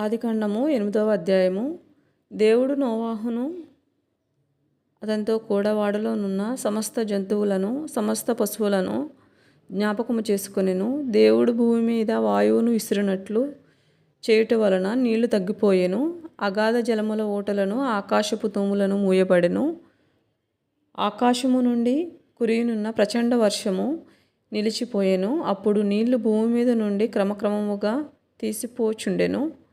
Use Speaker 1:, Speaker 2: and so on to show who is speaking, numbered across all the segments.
Speaker 1: ఆదికాండము ఎనిమిదవ అధ్యాయము. దేవుడు నోవాహును అతనితో కూడా వాడలోనున్న సమస్త జంతువులను సమస్త పశువులను జ్ఞాపకము చేసుకునేను. దేవుడు భూమి మీద వాయువును విసిరినట్లు చేయుట వలన నీళ్ళు తగ్గిపోయెను. అగాధ జలముల ఊటలను ఆకాశపు తూములను మూయబడెను. ఆకాశము నుండి కురియునున్న ప్రచండ వర్షము నిలిచిపోయెను. అప్పుడు నీళ్ళు భూమి మీద నుండి క్రమక్రమముగా తీసిపోచుండెను.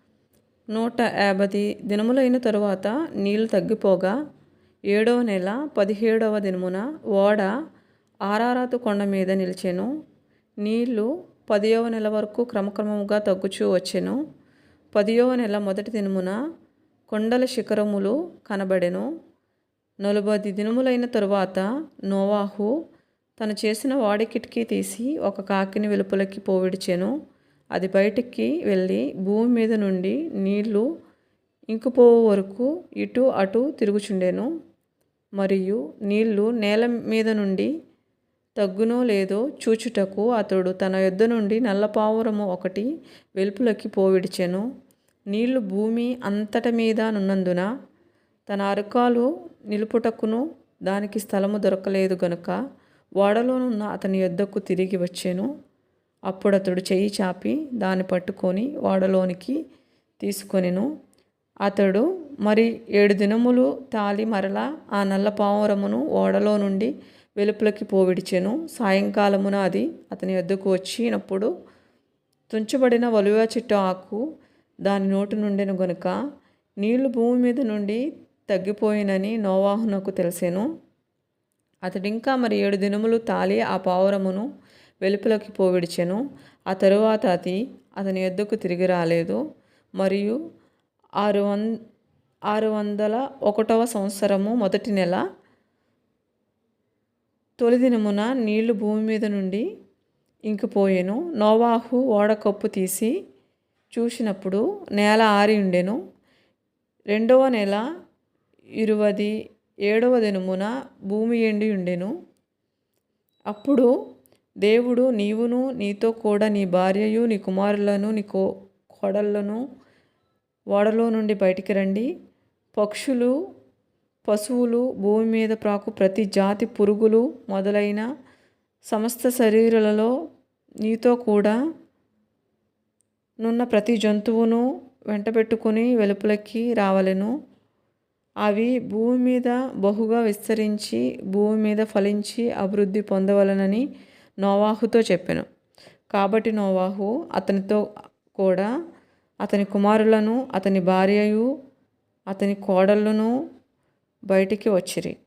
Speaker 1: నూట యాభై దినములైన తరువాత నీళ్ళు తగ్గిపోగా ఏడవ నెల పదిహేడవ దినమున ఓడ ఆరారాతు కొండ మీద నిలిచెను. నీళ్ళు పదియవ నెల వరకు క్రమక్రమముగా తగ్గుచూ వచ్చెను. పదియవ నెల మొదటి దినమున కొండల శిఖరములు కనబడెను. నలభై దినములైన తరువాత నోవాహు తను చేసిన వాడి కిటికీ తీసి ఒక కాకిని వెలుపలకి పోవిడిచెను. అది బయటికి వెళ్ళి భూమి మీద నుండి నీళ్ళు ఇంకిపోవు వరకు ఇటు అటు తిరుగుచుండెను. మరియు నీళ్ళు నేల మీద నుండి తగ్గునో లేదో చూచుటకు అతడు తన యొద్ద నుండి నల్లపావురము ఒకటి వెలుపులకి పోవిడిచెను. నీళ్ళు భూమి అంతట మీద నున్నందున తన అరకాలు నిలుపుటకును దానికి స్థలము దొరకలేదు గనుక ఓడలోనున్న అతని యొద్దకు తిరిగి వచ్చాను. అప్పుడు అతడు చెయ్యి చాపి దాన్ని పట్టుకొని ఓడలోనికి తీసుకొనిను. అతడు మరి ఏడు దినములు తాలి మరలా ఆ నల్ల పావురమును ఓడలో నుండి వెలుపులకి పోవిడిచెను. సాయంకాలమున అది అతని వద్దకు వచ్చినప్పుడు తుంచబడిన వలువ చెట్టు ఆకు దాని నోటి నుండెను గనుక నీళ్ళు భూమి మీద నుండి తగ్గిపోయినని నోవాహునకు తెలిసెను. అతడింకా మరి ఏడు దినములు తాలి ఆ పావురమును వెలుపలకి పోవిడిచెను. ఆ తరువాత అది అతని ఎద్దుకు తిరిగి రాలేదు. మరియు ఆరు వం ఆరు వందల ఒకటవ సంవత్సరము మొదటి నెల తొలి దినమున నీళ్ళు భూమి మీద నుండి ఇంకిపోయెను. నోవాహు ఓడకప్పు తీసి చూసినప్పుడు నేల ఆరి ఉండెను. రెండవ నెల ఇరువది ఏడవ దినమున భూమి ఎండి ఉండెను. అప్పుడు దేవుడు నీవును నీతో కూడా నీ భార్యయు నీ కుమారులను నీ కో కోడళ్ళను ఓడలో నుండి బయటికి రండి. పక్షులు పశువులు భూమి మీద ప్రాకు ప్రతి జాతి పురుగులు మొదలైన సమస్త శరీరాలలో నీతో కూడా నున్న ప్రతి జంతువును వెంటబెట్టుకుని వెలుపులకి రావలెను. అవి భూమి మీద బహుగా విస్తరించి భూమి మీద ఫలించి అభివృద్ధి పొందవలనని నోవాహుతో చెప్పాను. కాబట్టి నోవాహు అతనితో కూడా అతని కుమారులను అతని భార్యయు అతని కోడళ్ళను బయటికి వచ్చిరి.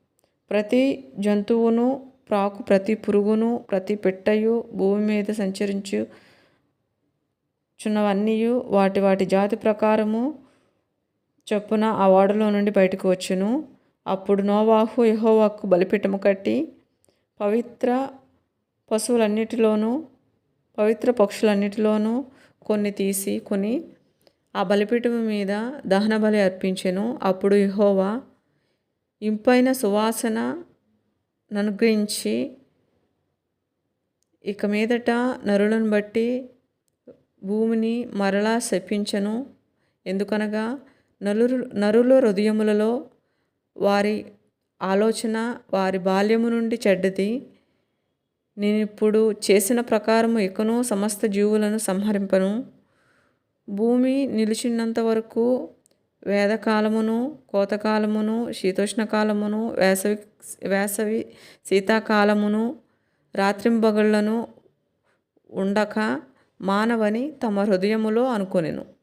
Speaker 1: ప్రతి జంతువును ప్రాకు ప్రతి పురుగును ప్రతి పెట్టయు భూమి మీద సంచరించు చున్నవన్నీ వాటి వాటి జాతి ప్రకారము చొప్పున ఆ ఓడలో నుండి బయటకు వచ్చును. అప్పుడు నోవాహు యహోవాకు బలిపీఠము కట్టి పవిత్ర పశువులన్నిటిలోనూ పవిత్ర పక్షులన్నిటిలోనూ కొన్ని తీసి కొని ఆ బలిపీఠం మీద దహన బలి అర్పించెను. అప్పుడు యహోవా ఇంపైన సువాసన అనుగ్రహించి ఇక మీదట నరులను బట్టి భూమిని మరలా శపించను. ఎందుకనగా నలురు నరుల హృదయములలో వారి ఆలోచన వారి బాల్యము నుండి చెడ్డది. నేను ఇప్పుడు చేసిన ప్రకారము ఇకను సమస్త జీవులను సంహరింపను. భూమి నిలిచినంత వరకు వేదకాలమును కోతకాలమును శీతోష్ణకాలమును వేసవి వేసవి శీతాకాలమును రాత్రింబగళ్ళను ఉండక మానవని తమ హృదయములో అనుకొనెను.